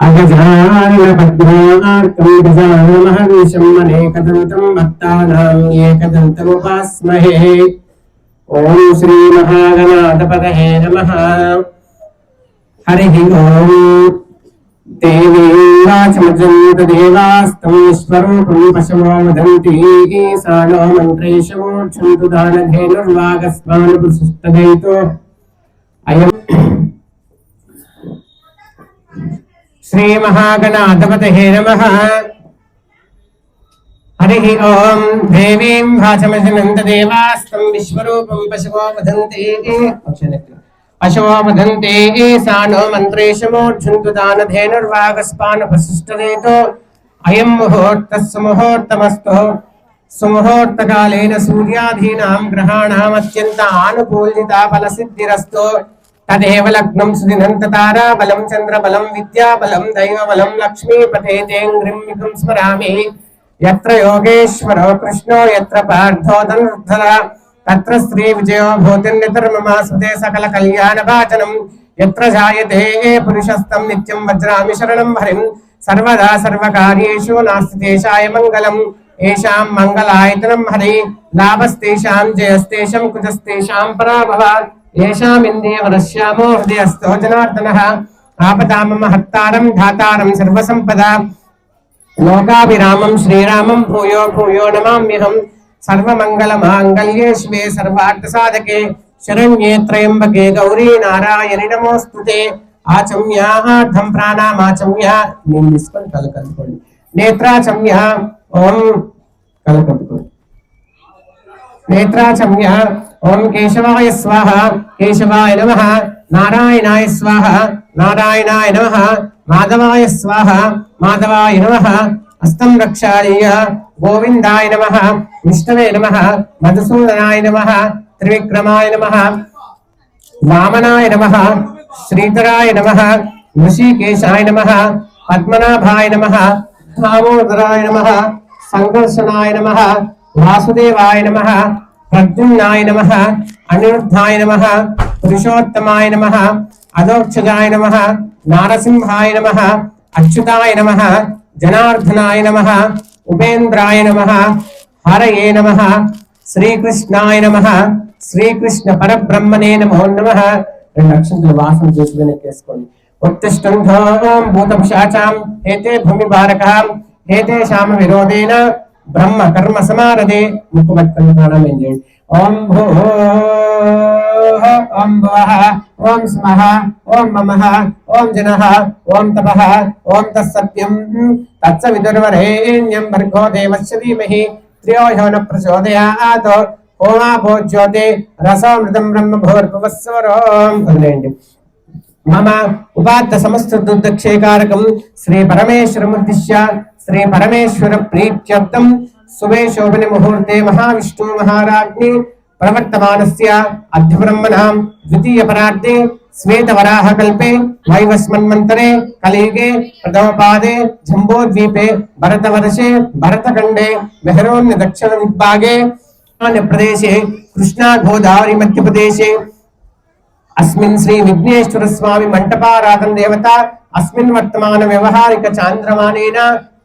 अगजाननपद्मार्कं गजानमहर्निशम् अनेकदन्तं भक्तानाम् एकदन्तमुपास्महे ॐ श्रीमहागणाधपतये नमः हरिः ॐ देवी वाचमजन्तदेवास्तं विश्वरूपं पशवो वदन्ति सा नो मन्त्रेषु क्षन्तु दानधेनुर्वागस्मानुपसुष्टदयितो अयम् శ్రీ మహాగణాధిపతయే నమ హరి ఓం దేవీం భాషమనందదేవాస్తం విశ్వరూపం పశువో వదంతే పశువో వదంతే సానో మంత్రేశమోర్జుంతు దానధేనుర్వాగస్పాన వశిష్ఠరేతో అయం ముహూర్త సుముహూర్తమస్తు సుముహూర్తకాలేన సూర్యాధీనాం గ్రహాణాం అత్యంత ఆనుకూల్యత ఫలసిద్ధిరస్తు తదేవ లగ్నం సుదినంత తారా బలం చంద్ర బలం విద్యా బలం చంద్రబలం విద్యాబలం దైవబలం లక్ష్మీపతేంగ్రిం స్మరామి ఎత్ర యోగేశ్వరో కృష్ణో ఎత్ర పార్థో తత్ర స్త్రీ విజయో భూతి నితర్మమాసుతే సకల కళ్యాణ వాచనం ఎత్ర జాయతే పురుషస్తం నిత్యం వజ్రామి శరణం హరిం సర్వదా సర్వకార్యేషు నాస్తి దేశాయ మంగళం ఏషాం మంగళాయతనం హరి లాభస్తేషాం జయస్తేషం కుజస్తేషాం పరాభవాత్ इन्द्रियवरश्यामो हृदयस्थो जनार्दनः आपदामम हत्तारं धातारं सर्वसम्पदा लोकाभिरामं श्रीरामं भूयो भूयो नमाम्यहम् सर्वमङ्गलमाङ्गल्ये शिवे सर्वार्थसाधके शरण्ये त्र्यम्बके गौरी नारायणि नमोऽस्तुते ఆచమ్యార్థం ప్రాణామాచమ్య నేను తీసుకొని కలకలుకోండి నేత్రాచమ్య ఓం కలకలుకోండి నేత్రాచమ్య ఓం కేశవాయ స్వాహ కేశవాయ నమ నారాయణాయ స్వాహ నారాయణాయ నమ మాధవాయ స్వాహ మాధవాయ నమ హస్తం రక్షాయ గోవిందాయ నమ విష్ణవే నమ మధుసూదనాయ నమ త్రివిక్రమాయ నమ వామనాయ నమ శ్రీధరాయ నమ ఋషికేశాయ నమ పద్మనాభాయ నమ దామోదరాయ నమ సంకర్షణాయ నమ వాసుదేవాయ నమ ప్రద్యుమ్నాయ నమ అనిరుద్ధాయ నమ పురుషోత్తమాయ నమ అధోక్షజాయ నమ నారసింహాయ నమ అచ్యుతాయ నమ జనార్దనాయ నమ ఉపేంద్రాయ నమ హరయే నమ శ్రీకృష్ణాయ నమ శ్రీకృష్ణ పరబ్రహ్మనే నమో నమ. రెండు అక్షంతులు వాసన చేసి వెనక్కేసుకోండి. ఉత్తిష్టంధోం భూతపిశాచాం ఏతే భూమి భారకాం ఏతే శామ విరోధేన బ్రహ్మ కర్మ సమానదే ముక్కు పట్టుకుని ప్రాణం ఏం చేయండి ఓం భూ ఓం భువః ఓం స్మః ఓం మమః ఓం జనః ఓం తపః ఓం తత్సత్యం తత్సవిదుర్వరేణ్యం భర్గో దేవస్య ధీమహి. త్రియో యో న ప్రచోదయాత్. ఓమాభో జ్యోతి రసామృతం బ్రహ్మ భూర్భువస్వరం వదిలేయండి మమ ఉపాత్త సమస్త దుర్దక్షేకారకం శ్రీ పరమేశ్వరముద్దిశ్య శ్రీ పరమేశ్వర ప్రీత్యర్థం శుభే శోభన ముహూర్తే మహావిష్ణు మహారాజ్ఞి ప్రవర్తమానస్య అధ్యబ్రహ్మణాం ద్వితీయ పరార్థే శ్వేతవరాహ కల్పే వైవస్మన్మంతరే కలియుగే ప్రథమపాదే జంబోద్వీపే భరతవర్షే భరతఖండే మెహరోన్య దక్షిణ విభాగే ప్రదేశే కృష్ణా గోదావరి మధ్యప్రదేశే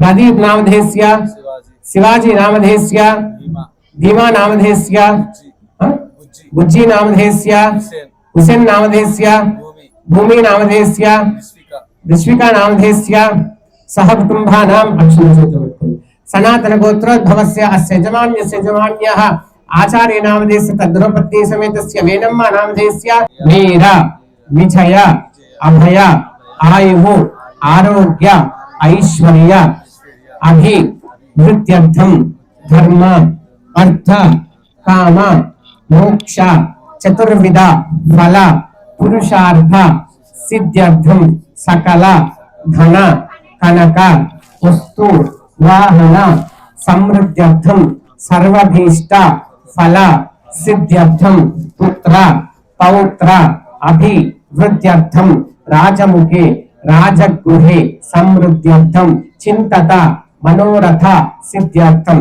प्रदीप नामधेय शिवाजी। नामधेय धीमा नामधेय बुज्जी नामधेय हुसैन। नामधेय भूमि। नामधेय विश्विका। नामधेय सह कुटुंबानाम अक्षर सनातन गोत्रोद्भवस्य अस्य जमान्यस्य जमान्यः आचार्य नामधेयस्य तद्रोपत्नी समेतस्य वेनम्मा नामधेयस्य वीरा विजय अभय आयु आरोग्य ऐश्वर्य अभी नृत्यर्थम धर्म, अर्थ, काम, मोक्ष, चतुर्विधा, फल, पुरुषार्थ सिद्ध्यर्थम सकल, धन, कनक, वस्तु, वाहन समृद्ध्यर्थम सर्वभीष्ट, फल सिद्ध्यर्थम पुत्र, पौत्र अभी वृद्ध्यर्थम राजमुखे, राजगृहे समृद्ध्यर्थम चिंतता మనోరథ సిద్ధ్యర్థం.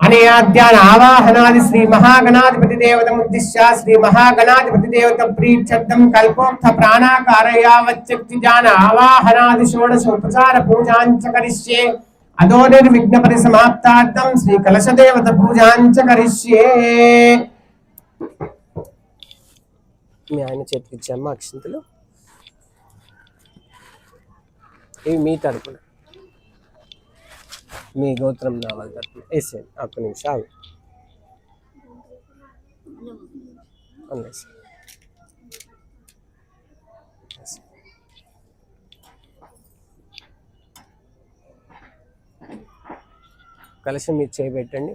అనయాద్యాన ఆవాహనాది శ్రీ మహాగణాధిపతి దేవత ఉద్దిశ్య శ్రీ మహాగణాధిపతి దేవత ప్రీక్షబ్దం కల్పోక్త ప్రాణాకారయావచ్చక్తిజాన ఆవాహనాది షోడశ ఉపచార పూజాంచ కరిష్యే. అదో నిర్విఘ్న పరిసమాప్తార్థం శ్రీ కలశదేవత పూజాంచ కరిష్యే. మీ ఆయన చేతికి ఇచ్చామ్మా అక్షింతలు. ఇవి మీ తరపున. మీ గోత్రం నామాల తరపున వేసేయండి ఒక్క నిమిషం ఆగు. అన్నేసి కలశం మీరు చేయబెట్టండి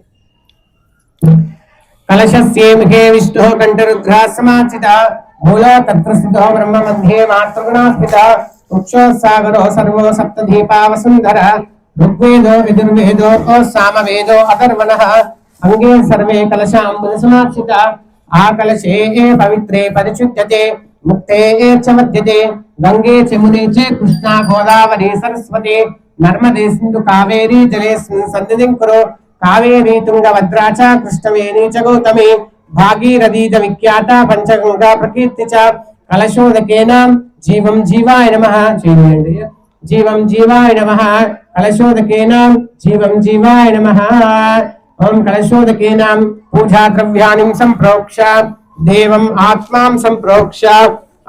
కలశస్యేమికే విష్ణు కంఠరుద్రా సమాచిత మూల తత్ర స్థితో బ్రహ్మ మధ్యే మాతృగుణా స్థిత వృక్షోత్సాగరో సర్వో సప్త దీపావసుంధర ఋగ్వేదో యజుర్వేదో సామవేదో అథర్వణ అంగే సర్వే కలశాంబుద సమాచిత ఆ కలశే పవిత్రే పరిశుద్ధ్యతే ముక్తే చ మధ్యతే. గంగే చమునే చ కృష్ణ గోదావరి సరస్వతి. నర్మదే సింధు కావేరీ జలేస్మిన్ సన్నిధిం కురు కావేరీ తుంగభద్రా చ కృష్ణవేణి చ గౌతమి. భాగీరథీత విఖ్యాత పంచగంగా ప్రకీర్తి చ కలశోదకేన జీవం జీవాయ నమ. చేయండి జీవం జీవాయ నమ. కలశోదకేన జీవం జీవాయ నమ. ఓం కలశోదకేన పూజాద్రవ్యాని సంప్రోక్ష. దేవం ఆత్మాం సంప్రోక్ష.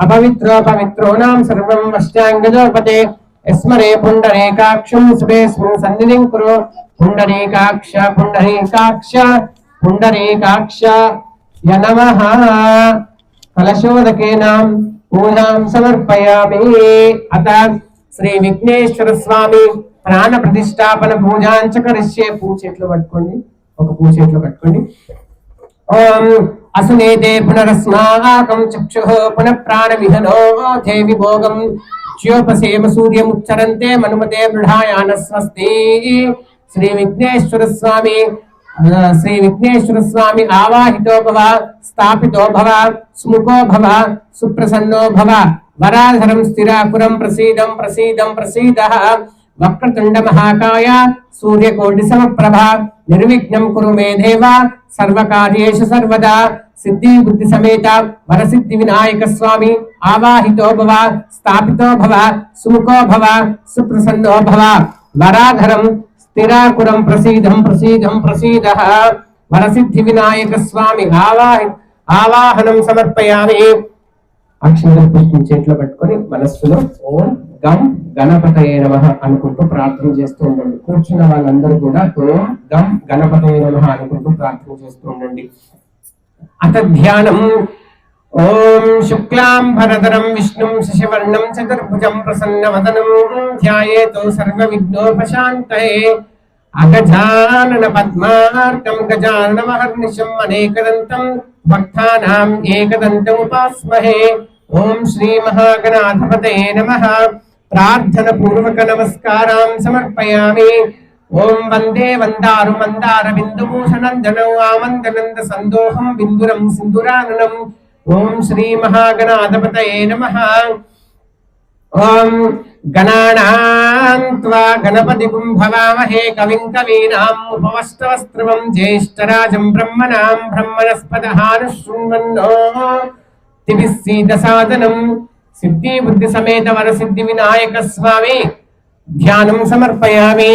అపవిత్రో పవిత్రోనాం సర్వం వశ్యాంగజోపతే స్మరే పుండరీకాక్షం సురేస్మిన్ సన్నిధిం కురు. పుండరీకాక్ష పుండరీకాక్ష పుండరీకాక్ష. య నమః. కలశోదకేనాం పూజాం సమర్పయామి. అత శ్రీ విఘ్నేశ్వర స్వామి ప్రాణ ప్రతిష్టాపన పూజాంచకరిష్యే పూ చెట్లు పట్టుకోండి. ఒక పూ చెట్లు పట్టుకోండి. ఓం అసునేతే పునరస్మాకం చక్షు పునః ప్రాణ విహనో దేవి భోగం జ్యోపసేమ సూర్యముచ్చరంతే మనుమతే మృఢాయాన స్వస్తి శ్రీ విఘ్నేశ్వర స్వామి శ్రీ విఘ్నేశ్వర స్వామి ఆవాహితో భవ స్థాపితో భవ సుముఖో భవ సుప్రసన్నో భవ వరాధరం స్థిరాకురం ప్రసీదం ప్రసీదం ప్రసీద. వక్రతుండ మహాకాయ సూర్యకోటి సమప్రభ నిర్విఘ్నం కురు మే దేవ. సర్వకార్యేషు సర్వదా. సిద్ధి బుద్ధి సమేత. వరసిద్ధి వినాయక స్వామి. ఆవాహితో భవ. స్థాపితో భవ. సుముఖో భవ. సుప్రసన్నో భవ. వరాధరం స్థిరాకురం ప్రసీదం ప్రసీదం ప్రసీద. వరసిద్ధి వినాయక స్వామి. ఆవాహి ఆవాహనం సమర్పయామి. అక్షంతలు పుష్పం చేతిలో పట్టుకొని మనస్సులో ఓం గం గణపతయ నమ అనుకుంటూ ప్రార్థన చేస్తూ ఉండండి. కూర్చున్న వాళ్ళందరూ కూడా ఓం గం గణపతయ నమ అనుకుంటూ ప్రార్థన చేస్తూ ఉండండి. అత ధ్యానం ఓం శుక్లాం భరతరం విష్ణుం శశివర్ణం చతుర్భుజం ప్రసన్నవదనం ధ్యాయేతో సర్వ విఘ్నోపశాంతయే అగజానన పద్మార్కం గజానన మహర్నిశం అనేకదంతం భక్తానాం ఏకదంతం ఉపాస్మహే. ఓం శ్రీ మహాగణాధిపతే నమ. ప్రార్థన పూర్వక నమస్కారాం సమర్పయామి. ఓం వందే వందారు మందార బిందుభూషణంజనం ఆమందనంద సందోహం బిందురం సింధురాననం. ఓం శ్రీ మహాగణాధిపతయే నమ. ఓం గణానాం గణపతి భవామహే కవిం కవీనాం ఉపవస్తవస్త్రవం జ్యేష్ఠరాజం బ్రహ్మణాం బ్రహ్మణస్పదహాను శృణ్వన్నో తివిస్సీత సాధనం సిద్ధి బుద్ధి సమేత వర సిద్ధి వినాయక స్వామి ధ్యానం సమర్పయామి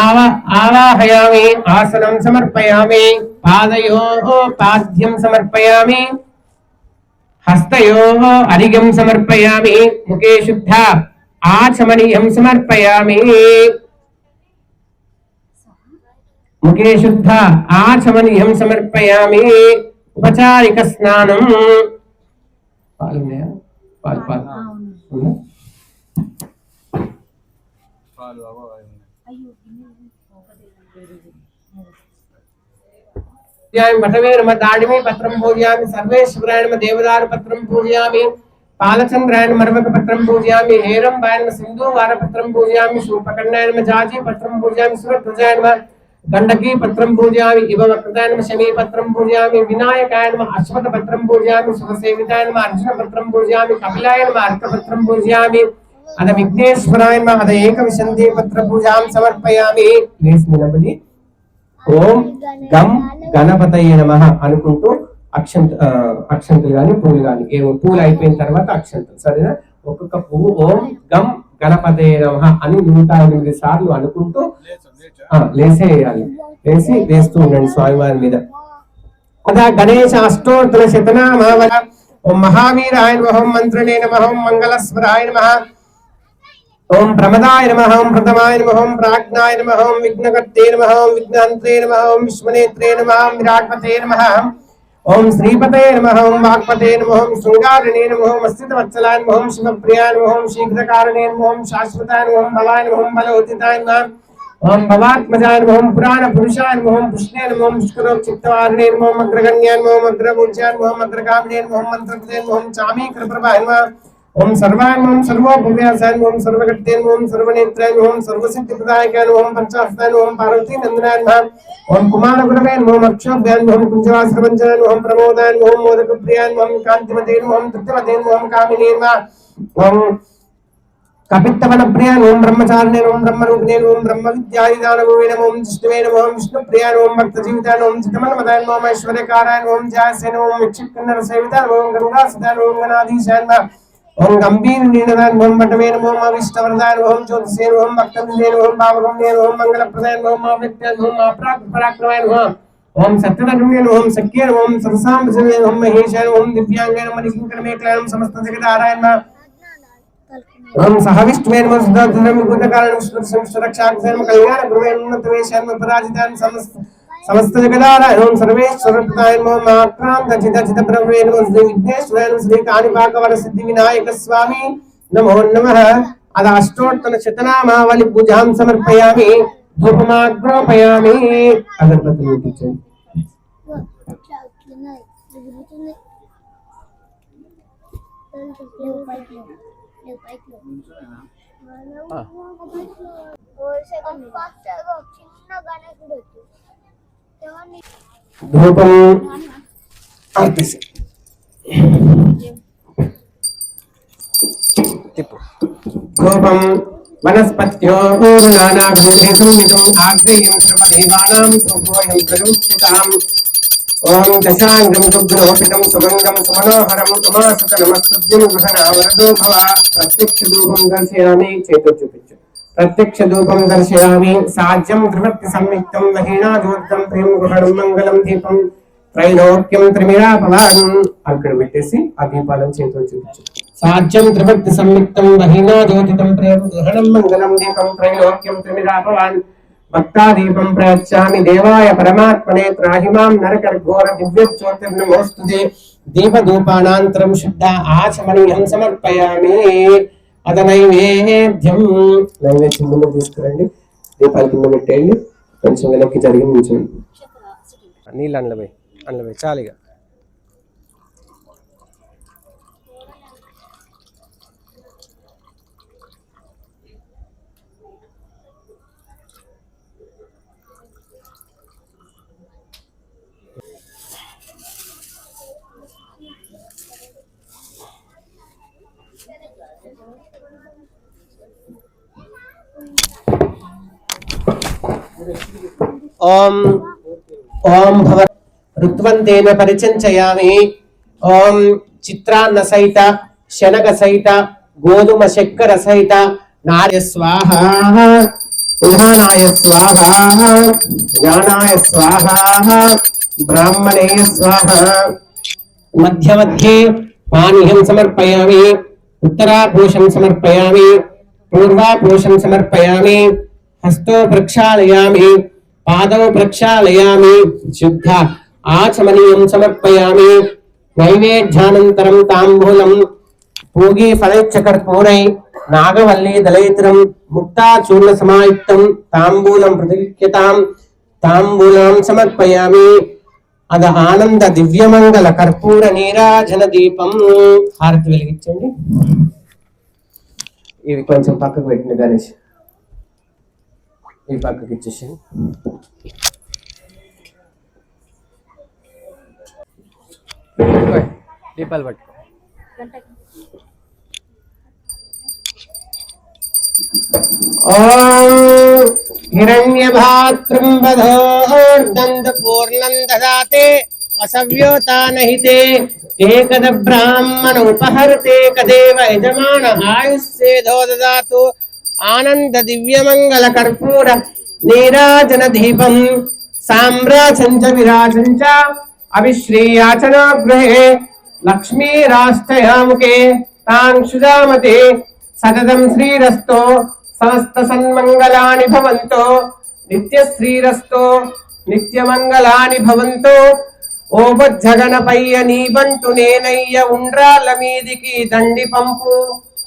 ఆవ ఆవాహయామి ఆసనం సమర్పయామి పాదయో పాద్యం సమర్పయామి ముఖే శుద్ధ ఆచమనీయం సమర్పయామి ఉపచారిక స్నానం పాలు ఉన్నాయా పాలు పాలు ఉందా? పాలు అవ్వ అవి पूजयामि वटवे नम दाडिमि पत्रं पूजयामि सर्वेश्वराय नम देवदार पत्रं पूजयामि पालचंद्राय नम मरवक पत्रं पूजयामि हेरम्बाय नम सिन्धुवार पत्रं पूजयामि शूपकर्णाय जाजी पत्रं पूजयामि सुरध्वजाय गंडकी पत्रं पूजयामि इव वक्रताय शमी पत्रं पूजयामि विनायकाय नम अश्वथ पूजयामि सुखसेविताय अर्जुन पत्रं पूजयामि कपिलाय नम अर्थ पूजयामि अद विघ्नेश्वराय नम अद एकविशन्ति पत्र पूजां समर्पयामि। प्लीज़ मिलबडी ఓం గం గణపతయ్య నమ అనుకుంటూ అక్షంత ఆ, అక్షంతలు కానీ పూలు కానీ ఏమో పూలు అయిపోయిన తర్వాత అక్షంతలు. సరేనా? ఒక్కొక్క పువ్వు ఓం గం గణపతయ్య నమ అని నూట ఎనిమిది సార్లు అనుకుంటూ లేసేయాలి. లేసి వేస్తూ ఉండండి స్వామివారి మీద. అదా గణేశ అష్టోత్తర శతనామావళ ఓం మహావీరాయ నమ ఓం మంత్రణే నమ ఓం మంగళస్వరాయ నమ. ఓం ప్రమదాయ నమ ఓం ప్రథమాయ నమ ఓం ప్రాజ్ఞాయ నమ ఓం విఘ్నకర్తే నమ ఓం విఘ్నాంత్రే నమ ఓం విశ్వనేత్రే నమ ఓం విరాట్పతే నమ ఓం శ్రీపతే నమ ఓం వాక్పతే నమ ఓం శృంగారిణే నమ ఓం అస్థితవత్సలాయ నమ ఓం శివప్రియాయ నమ ఓం శీఘ్రకారణే నమ ఓం శాశ్వతాయ నమ ఓం భవాయ నమ ఓం బలోదితాయ నమ ఓం భవాత్మజాయ నమ ఓం పురాణ పురుషాయ నమ ఓం పుష్ణే నమ ఓం పుష్కరోచిత్తవారిణే నమ ఓం అగ్రగణ్యాయ నమ ఓం అగ్రపూజ్యాయ నమ ఓం అగ్రగామినే నమ ఓం మంత్రపదే నమ ఓం చామీకృప్రభాయ నమ ఓం సర్వాయ నమ ఓం సర్వోపవ్యాసాయ నమ ఓం సర్వగట్టే నమ ఓం సర్వనేత్రాయ నమ ఓం సర్వసిద్ధిప్రదాయకాయ నమ ఓం పంచాస్తాయ నమ ఓం పార్వతీ నందనాయ నమ ఓం కుమార గురవే నమ ఓం అక్షోభ్యాయ నమ ఓం కుంజవాసరవంజనాయ నమ ఓం ప్రమోదాయ నమ ఓం మోదకప్రియాయ నమ ఓం కాంతిమతే నమ ఓం తృప్తిమతే నమ ఓం కామినే నమ ఓం కపిత్తవన ప్రియ ఓం బ్రహ్మచారిణే ఓం బ్రహ్మరూపిణే ఓం బ్రహ్మ విద్యాయుధానభూవే నమో ఓం విష్ణువే నమో ఓం గంభీర ప్రియాయ ఓం భక్త ఓం చిత్తమన్మదాయ ఓం ఐశ్వర్యకారాయ ఓం జాస్య ఓం విక్షిక్కన్నర సేవితాయ ఓం గంగా సదాయ ఓం గణాధీశాయ ఓం గంభీర నీనదాయ ఓం వటవే నమో. ఓం అవిష్టవరదాయ ఓం జ్యోతిషే ఓం భక్తవిందే ఓం భావగమ్య ఓం మంగళప్రదాయ ఓం ఓం అపరాక్రమాయ ఓం సత్యధర్మ్య ఓం సఖ్య సమస్త జగదారాయణ నమః. ఓం సహవిష్ణువేన నమ సుధాధరం భూతకారణ విష్ణు సంస్థ రక్షాక్షేమ కళ్యాణ గురువే ఉన్నత వేషాన్ పరాజితాన్ సమస్త సమస్త జగదారాయ ఓం సర్వేశ్వరప్రదాయ నమో మాక్రాంత చిత చిత బ్రహ్మే నమో శ్రీ విఘ్నేశ్వరాయ నమో శ్రీ కాణిపాకవర సిద్ధి వినాయక స్వామి నమో నమః. అద అష్టోత్తర శతనామావళి పూజాం సమర్పయామి. ధూపమాగ్రోపయామి. అగరబత్తులు ముట్టించండి చిన్న గణకుడు ధూపం అర్పిసి ధూపం వనస్పత్యో నానాభూతేతం ఇదం ఆగ్నేయం సర్వదేవానాం ధూపోయం ప్రయోక్షితాం ఓం దశాంగం దుగ్ధోపితం సుగంధం సుమనోహరం ఉమాసత నమస్తుద్యం గృహణా భవ ప్రత్యక్ష ధూపం దర్శయామి చేతు చూపించు. ప్రత్యక్ష ధూపం దర్శయామి సాధ్యం ధృవత్తి సంయుక్తం మహిళాధూర్తం ప్రేమ గృహణం మంగళం దీపం త్రైలోక్యం త్రిమిరాపవాన్ అక్కడ పెట్టేసి ఆ దీపాలను చేతులు చూపించు సాధ్యం త్రిభక్తి సంయుక్తం మహిళాధోతితం ప్రేమ గృహణం మంగళం దీపం త్రైలోక్యం త్రిమిరాపవాన్। భక్తాదీపం ప్రయచ్చామి దేవాయ పరమాత్మనే త్రాహిమాం నరకర్ఘోర దివ్యోజ్యోతిర్నమోస్తుతే। దీపధూపానాంతరం శుద్ధ ఆచమనీయం సమర్పయామి। అత నైవేద్యం నైవేద్యం ముందు తీసుకురండి. దీపాలు కింద పెట్టేయండి. కొంచెం వెనక్కి జరిగి నిల్చోండి నీళ్ళు అందులో పోయి చాలిగా ఓం. ఓం భవ ఋత్వంతేన పరిచంచయామి. ఓం చిత్రాన్న సహిత శనగ సహిత గోధుమ చక్కెర సహిత నార్య స్వాహ. ఉదానాయ స్వాహ. జ్ఞానాయ స్వాహ. బ్రాహ్మణేయ స్వాహ. మధ్య మధ్యే పానీయం సమర్పయామి. ఉత్తరాభూషం సమర్పయామి. పూర్వాభూషం సమర్పయామి. హస్తో ప్రక్షాళయామి పాదం ప్రక్షాళయామి శుద్ధ ఆచమనీయం సమర్పయామి. నైవేద్యానంతరం తాంబూలం పూగి ఫలైచ్చ కర్పూరై నాగవల్లి దళయిత్రం ముక్తాచూర్ణ సమాయుక్తం తాంబూలం ప్రతిక్యతాం తాంబూలాం సమర్పయామి. అద ఆనంద దివ్యమంగళ కర్పూర నీరాజన దీపం. హారతి వెలిగించండి. ఇవి కొంచెం పక్కకు పెట్టింది గణేష్. ఈ పక్కకి ఇచ్చేసి. దీపాలు పట్టుకో. ఓం హిరణ్యభాతృం వధోర్దంద పూర్ణం దదాతే అసవ్యోతానహితే ఏకద బ్రాహ్మణ ఉపహరితే కదేవ యజమాన ఆయుస్సేదో దదాతు ఆనంద దివ్యమంగళ కర్పూర నీరాజన దీపం సామ్రాజం చ విరాజం చ అవిశ్రీయాచనా గృహే లక్ష్మీరాష్టయాముకే తాంక్షుదామతే సతతం శ్రీరస్తో సమస్త సన్మంగళాని భవంతో నిత్య శ్రీరస్తో నిత్యమంగళాని భవంతో ఓ బొజ్జగనపయ్య నీ బంటు నేనయ్య ఉండ్రాల మీదికి దండి పంపు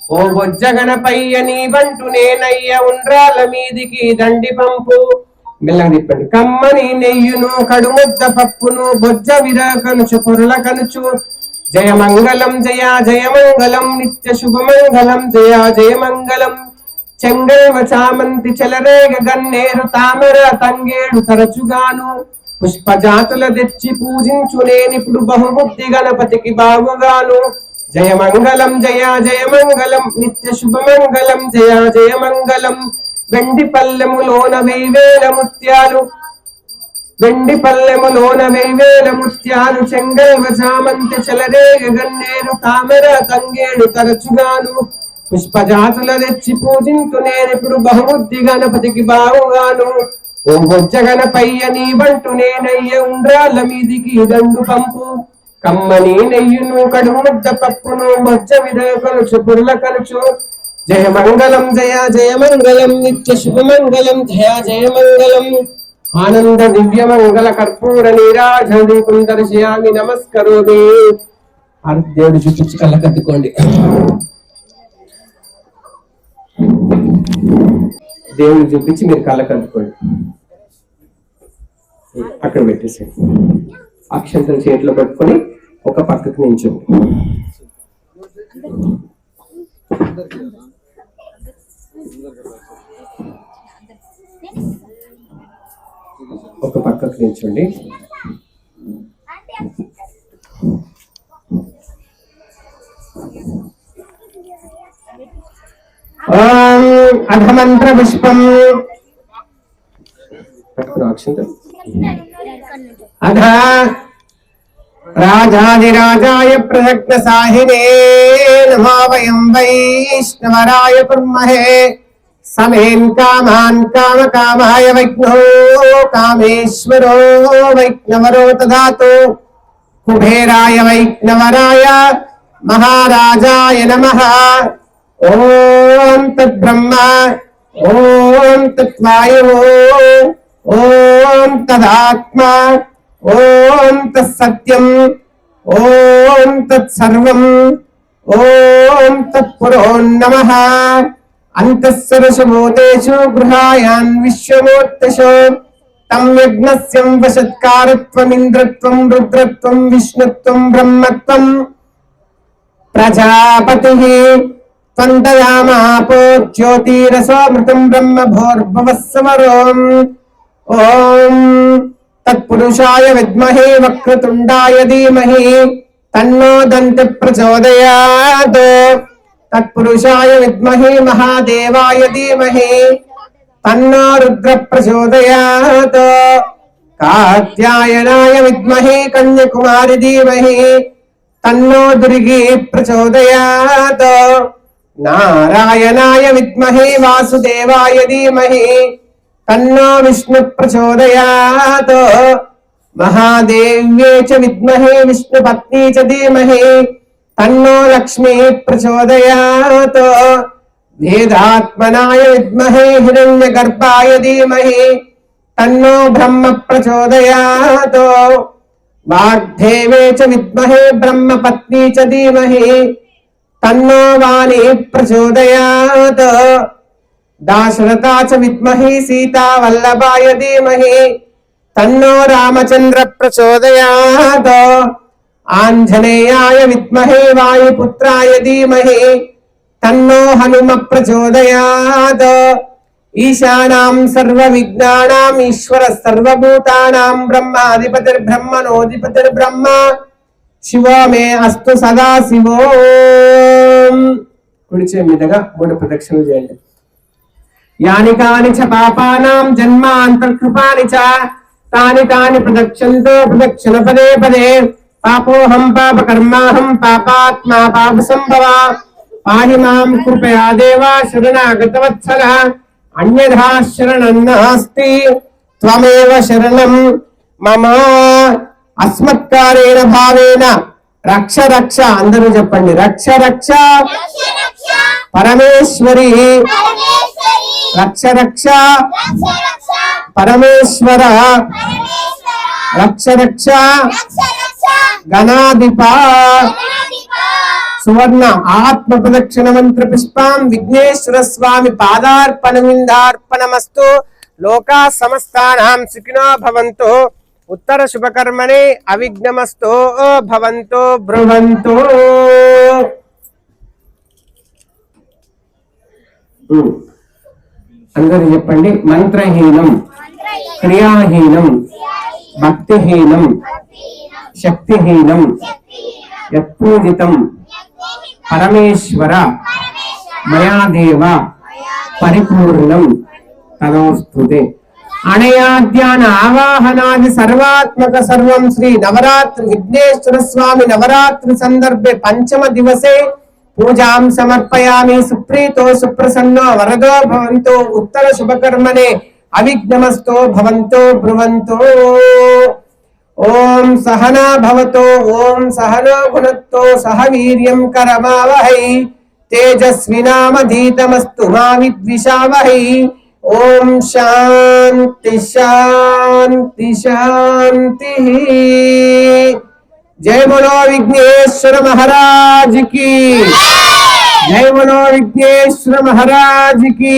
ఓ బొజ్జగనపయ్య నీ నేనయ్య ఉండ్రాల మీదికి దండి పంపు. మెల్లగా తిప్పండి. కమ్మని నెయ్యును కడుముద్ద పప్పును బొజ్జ విరకనుచు పొరుల కనుచు జయ మంగళం జయ జయ నిత్య శుభమంగళం జయ జయమంగళం మంగళం. చామంతి చెలరేగ గన్నేరు తామర తంగేడు తరచుగాను. పుష్పజాతుల తెచ్చి పూజించు నేనిప్పుడు బహుబుద్ధి గణపతికి బాగుగాను. జయ మంగళం జయ జయ మంగళం నిత్య శుభమంగళం జయ జయ మంగళం. వెండి పల్లెములోన వేవేల ముత్యాలు వెండి పల్లెములోన వేవేల ముత్యాలు చెంగల్వ చామంతి చెలరేగ గన్నేరు తామర తంగేడు తరచుగాను. పుష్పజాతుల తెచ్చి పూజింతు నేనెప్పుడు బహుబుద్ధి గణపతికి బావుగాను. ఓ బొజ్జ గణపయ్య నీ బంటు నేనయ్య ఉండ్రాళ్ళ మీదికి దండు పంపు. కమ్మని నెయ్యును కడుముద్ద ముద్ద పప్పును విధ కలుషు పుర్ల కలుచు. జయ మంగళం జయ జయ మంగళం నిత్య శుభమంగళం జయ జయ మంగళం. ఆనంద దివ్య మంగళ కర్పూర నీరాజన దీపం దర్శయామి నమస్కరోమి దేవుడు చూపించి కళ్ళ కట్టుకోండి. దేవుడు చూపించి మీరు కళ్ళ కట్టుకోండి. అక్కడ పెట్టేసి అక్షంతలు చేతిలో పెట్టుకొని ఒక పక్కకు నించండి ఒక పక్కకు నించండి. ఓం అధమంత్ర పుష్పం. పట్టుకున్నావా అక్షంతలు రాజాదిరాజాయ ప్రసక్త సాహినే నమో వైష్ణవరాయ కుర్మహే సమేన్ కామాన్ కామ కామాయ వైష్ణో కామేశ్వరో వైష్ణవరో తదాతు కుబేరాయ వైష్ణవరాయ మహారాజాయ నమ ఓం తద్బ్రహ్మ ఓం తత్వాయు ఓం తదాత్మ ఓం తత్సత్యం ఓం తత్సర్వం ఓం తత్పురో నమః. అంతఃసరసమోదేషు గృహాయాన్ విశ్వమూర్తశో. తం యజ్ఞస్యం వశత్కారత్వమింద్రత్వం రుద్రత్వం విష్ణుత్వం బ్రహ్మత్వం. ప్రజాపతి త్వందయామాపో జ్యోతిరసోమృతం బ్రహ్మ భోర్భవస్సమరోం ఓం తత్పురుషాయ విద్మహే వక్రతుండాయ ధీమహి తన్నో దంతి ప్రచోదయాత్. తత్పురుషాయ విద్మహే మహాదేవాయ ధీమహి తన్నో రుద్ర ప్రచోదయాత్. కాత్యాయనాయ విద్మహే కన్యకుమారి ధీమహి తన్నో దుర్గి ప్రచోదయాత్. నారాయణాయ విద్మహే వాసుదేవాయ ధీమహి तन्नो विष्णुप्रचोदयात् महादेव्ये च विद्महे विष्णुपत्नी च धीमहि तन्नो लक्ष्मीः प्रचोदयात् वेदात्मनाय विद्महे हिरण्यगर्भाय धीमहि तन्नो ब्रह्म प्रचोदयात् वाग्देवे च विद्महे ब्रह्मपत्नी च धीमहि तन्नो वाणी प्रचोदयात् దాశరథాచ విద్మహే సీతా వల్లభాయ ధీమహి. తన్నో రామచంద్ర ప్రచోదయాత్. ఆంజనేయాయ విద్మహే వాయుపుత్రాయ ధీమహి. తన్నో హనుమ ప్రచోదయాత్. ఈశానాం సర్వ విఘ్నానాం ఈశ్వర సర్వభూతానాం బ్రహ్మాధిపతిర్బ్రహ్మణోధిపతిర్బ్రహ్మ శివ మే అస్తు సదా శివో. కుడిచే మీదగా మూడు ప్రదక్షిణలు చేయండి. యాని కాని చ పాపానాం జన్మాంతర్కృపాని చ. తాని తాని ప్రదక్షంతో ప్రదక్షిణ పదే పదే. పాపోహం పాప కర్మాహం పాపాత్మా పాప సంభవ పాహి మాం కృపయా దేవా శరణాగతవత్సల. అన్యథా శరణం నాస్తి. త్వమేవ శరణం. మమ. అస్మత్కారేణ భావేన. రక్ష రక్ష అందరూ చెప్పండి. రక్ష రక్ష. పరమేశ్వరి. రక్ష రక్ష. పరమేశ్వర. రక్ష రక్ష. గణాధిప సువర్ణ. ఆత్మ ప్రదక్షిణ మంత్ర పుష్పాం విఘ్నేశ్వర స్వామి పాదార్పణ విందార్పణమస్తు. లోకా సమస్తానాం సుఖినో భవంతు. ఉత్తర శుభకర్మని అవిఘ్నమస్తో భవంతో బ్రువంతు ఉమ్. అందరూ చెప్పండి. మంత్రహీనం క్రియాహీనం భక్తిహీనం శక్తిహీనం యత్పూజితం పరమేశ్వర మయాదేవ పరిపూర్ణం తదోస్తుతే. అణయాద్యాన ఆవాహనాది సర్వాత్మక సర్వం శ్రీ నవరాత్రి విఘ్నేశ్వర స్వామి నవరాత్రి సందర్భే పంచమ దివసే పూజాం సమర్పయామి సుప్రీతో సుప్రసన్నో వరదో భవంతో ఉత్తర శుభకర్మణే అవిఘ్నమస్తో భవంతో బ్రువంతో ఓం సహనా భవతో ఓం సహనో భునత్తో సహ వీర్యం కరమావహై తేజస్వినామధీతమస్తు మా విద్విషావహై ఓం శాంతి శాంతి శాంతి జయ బలో విఘ్నేశ్వర మహారాజ్కి జయ బలో విఘ్నేశ్వర మహారాజ్కి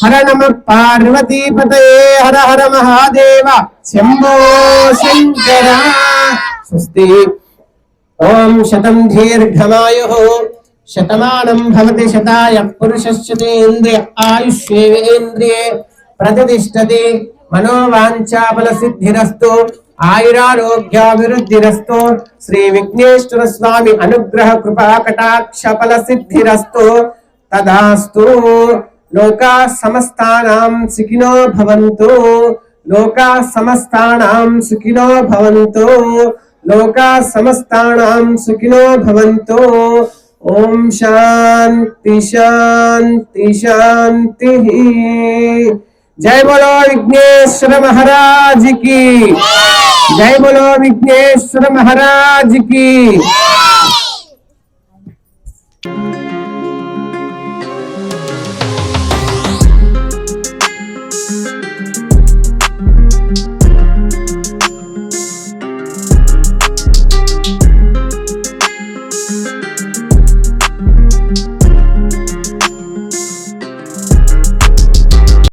హర నమ పార్వతీపతయే హర హర మహాదేవ శంభో శంకర స్వస్తి ఓం శతం దీర్ఘమాయు శతమానం భవతి శతాయ పురుషశ్చతేంద్రియ ఆయుష్యేంద్రియే ప్రతిష్టతి మనోవాంఛాబల సిద్ధిరస్తు ఆయురారోగ్యాభివృద్ధిరస్తు శ్రీ విఘ్నేశ్వర స్వామి అనుగ్రహ కృపా కటాక్ష ఫల సిద్ధిరస్తు తదాస్తు లోకా సమస్తానాం సుఖినో భవంతు లోకా సమస్తానాం సుఖినో భవంతు లోకా సమస్తానాం సుఖినో భవంతు ওম শান্তি শান্তি শান্তি। জয় বলো বিঘ্নেশ্বর মহারাজ কি? জয় বলো বিঘ্নেশ্বর মহারাজ কি?